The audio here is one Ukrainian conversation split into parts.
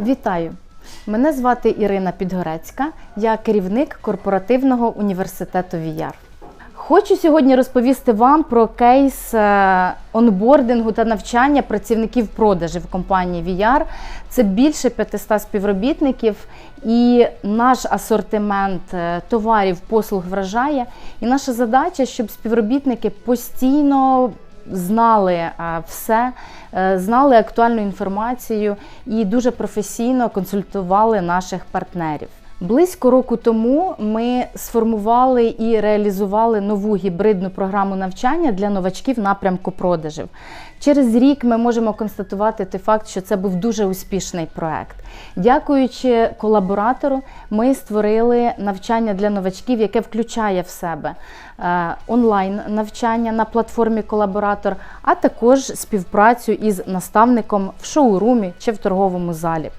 Вітаю! Мене звати Ірина Підгорецька, я керівник корпоративного університету VR. Хочу сьогодні розповісти вам про кейс е, онбордингу та навчання працівників продажів компанії VR. Це більше 500 співробітників, і наш асортимент е, товарів, послуг вражає. І наша задача, щоб співробітники постійно знали все, е, знали актуальну інформацію і дуже професійно консультували наших партнерів. Близько року тому ми сформували і реалізували нову гібридну програму навчання для новачків напрямку продажів. Через рік ми можемо констатувати той факт, що це був дуже успішний проект. Дякуючи колаборатору, ми створили навчання для новачків, яке включає в себе е, онлайн навчання на платформі Колаборатор, а також співпрацю із наставником в шоурумі чи в торговому залі.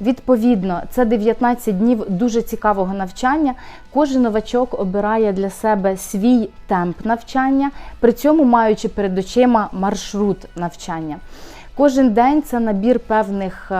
Відповідно, це 19 днів дуже цікавого навчання. Кожен новачок обирає для себе свій темп навчання, при цьому маючи перед очима маршрут навчання. Кожен день це набір певних е,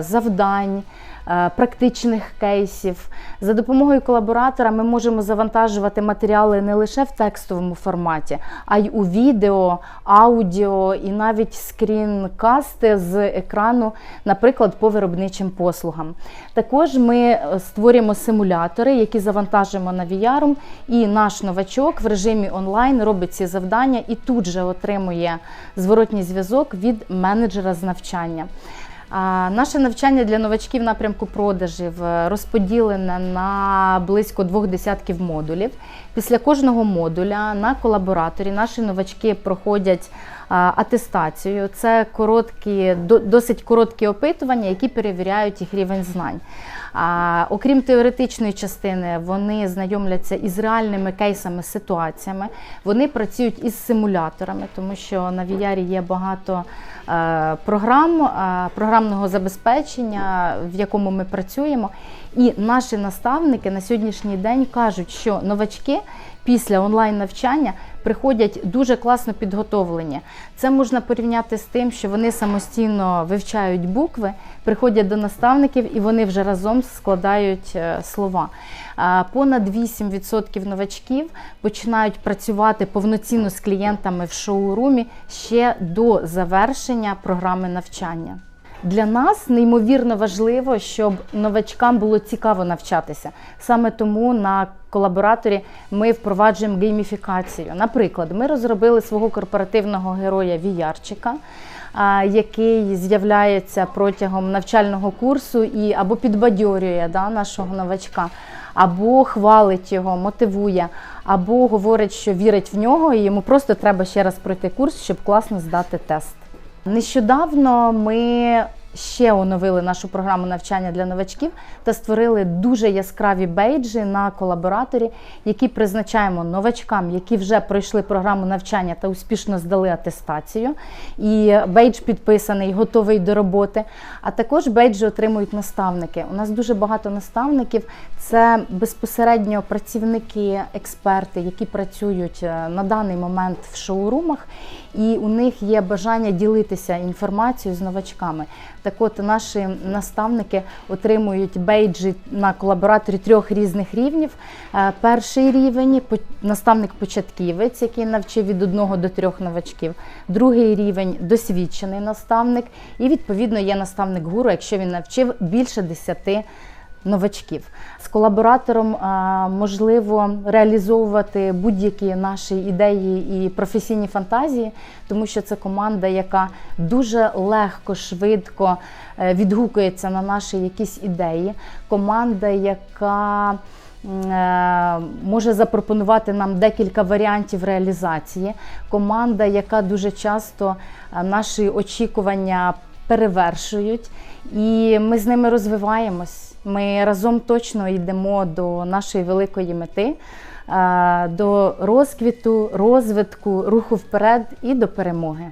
завдань. Е, Практичних кейсів за допомогою колаборатора ми можемо завантажувати матеріали не лише в текстовому форматі, а й у відео, аудіо і навіть скрінкасти з екрану, наприклад, по виробничим послугам. Також ми е, створюємо симулятори, які завантажуємо на VR, і наш новачок в режимі онлайн робить ці завдання і тут же отримує зворотній зв'язок від менеджера з навчання. Наше навчання для новачків напрямку продажів розподілене на близько двох десятків модулів. Після кожного модуля на колабораторі наші новачки проходять атестацію. Це короткі, досить короткі опитування, які перевіряють їх рівень знань. А, окрім теоретичної частини, вони знайомляться із реальними кейсами, ситуаціями. Вони працюють із симуляторами, тому що на VR є багато е, програм, е, програмного забезпечення, в якому ми працюємо. І наші наставники на сьогоднішній день кажуть, що новачки після онлайн навчання приходять дуже класно підготовлені. Це можна порівняти з тим, що вони самостійно вивчають букви, приходять до наставників і вони вже разом складають е, слова. Понад 8% новачків починають працювати повноцінно з клієнтами в шоурумі ще до завершення програми навчання. Для нас неймовірно важливо, щоб новачкам було цікаво навчатися. Саме тому на колабораторі ми впроваджуємо гейміфікацію. Наприклад, ми розробили свого корпоративного героя Віярчика, який з'являється протягом навчального курсу і або підбадьорює да, нашого новачка, або хвалить його, мотивує, або говорить, що вірить в нього, і йому просто треба ще раз пройти курс, щоб класно здати тест. Нещодавно ми ще оновили нашу програму навчання для новачків та створили дуже яскраві бейджі на колабораторі, які призначаємо новачкам, які вже пройшли програму навчання та успішно здали атестацію. І бейдж підписаний, готовий до роботи. А також бейджі отримують наставники. У нас дуже багато наставників. Це безпосередньо працівники, експерти, які працюють е, на даний момент в шоурумах, і у них є бажання ділитися інформацією з новачками. Так от наші наставники отримують бейджі на колабораторі трьох різних рівнів. Е, Перший рівень наставник-початківець, який навчив від одного до трьох новачків. Другий рівень досвідчений наставник, і відповідно є наставник гуру, якщо він навчив більше десяти новачків. З колаборатором можливо реалізовувати будь-які наші ідеї і професійні фантазії, тому що це команда, яка дуже легко, швидко е, відгукується на наші якісь ідеї. Команда, яка е, може запропонувати нам декілька варіантів реалізації. Команда, яка дуже часто е, наші очікування перевершують, і ми з ними розвиваємось. Ми разом точно йдемо до нашої великої мети, е, до розквіту, розвитку, руху вперед і до перемоги.